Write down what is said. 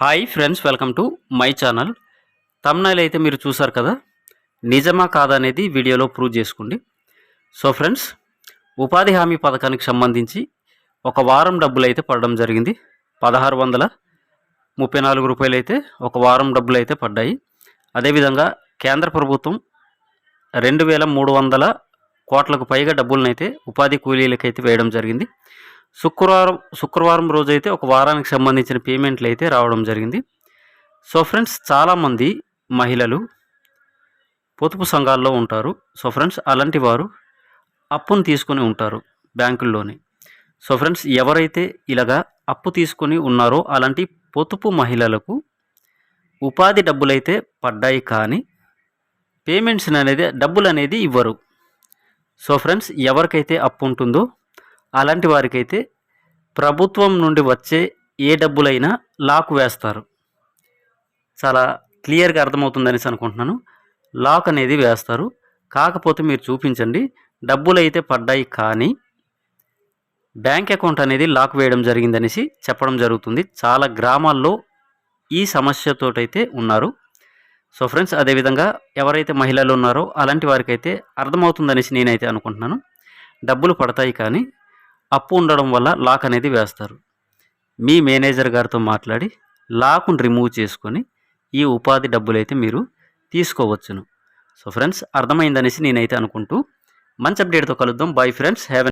Hi friends welcome to my channel. Thumbnail అయితే మీరు చూసారు కదా? నిజమా కాదా అనేది వీడియోలో ప్రూవ్ చేసుకోండి. సో ఫ్రెండ్స్ ఉపాధి హామీ పథకానికి సంబంధించి ఒక వారం డబ్బులు అయితే పడడం జరిగింది. పదహారు వందల ముప్పై నాలుగు రూపాయలు అయితే ఒక వారం డబ్బులు అయితే పడ్డాయి. అదేవిధంగా కేంద్ర ప్రభుత్వం రెండు వేల మూడు వందల కోట్లకు పైగా డబ్బులనైతే ఉపాధి కూలీలకైతే వేయడం జరిగింది. శుక్రవారం శుక్రవారం రోజైతే ఒక వారానికి సంబంధించిన పేమెంట్లు అయితే రావడం జరిగింది. సో ఫ్రెండ్స్ చాలామంది మహిళలు పొదుపు సంఘాల్లో ఉంటారు. సో ఫ్రెండ్స్ అలాంటి వారు అప్పును తీసుకొని ఉంటారు బ్యాంకుల్లోని. సో ఫ్రెండ్స్ ఎవరైతే ఇలాగా అప్పు తీసుకొని ఉన్నారో అలాంటి పొదుపు మహిళలకు ఉపాధి డబ్బులైతే పడ్డాయి కానీ పేమెంట్స్ అనేది డబ్బులు అనేది ఇవ్వరు. సో ఫ్రెండ్స్ ఎవరికైతే అప్పు ఉంటుందో అలాంటి వారికైతే ప్రభుత్వం నుండి వచ్చే ఏ డబ్బులైనా లాక్ వేస్తారు. చాలా క్లియర్గా అర్థమవుతుందనేసి అనుకుంటున్నాను. లాక్ అనేది వేస్తారు. కాకపోతే మీరు చూపించండి డబ్బులు అయితే పడ్డాయి కానీ బ్యాంక్ అకౌంట్ అనేది లాక్ వేయడం జరిగిందనేసి చెప్పడం జరుగుతుంది. చాలా గ్రామాల్లో ఈ సమస్యతోటైతే ఉన్నారు. సో ఫ్రెండ్స్ అదేవిధంగా ఎవరైతే మహిళలు ఉన్నారో అలాంటి వారికైతే అర్థమవుతుందనేసి నేనైతే అనుకుంటున్నాను. డబ్బులు పడతాయి కానీ అప్పు ఉండడం వల్ల లాక్ అనేది వేస్తారు. మీ మేనేజర్ గారితో మాట్లాడి లాక్ను రిమూవ్ చేసుకొని ఈ ఉపాధి డబ్బులైతే మీరు తీసుకోవచ్చును. సో ఫ్రెండ్స్ అర్థమైందనేసి నేనైతే అనుకుంటూ మంచి అప్డేట్తో కలుద్దాం. Bye friends. హ్యావ్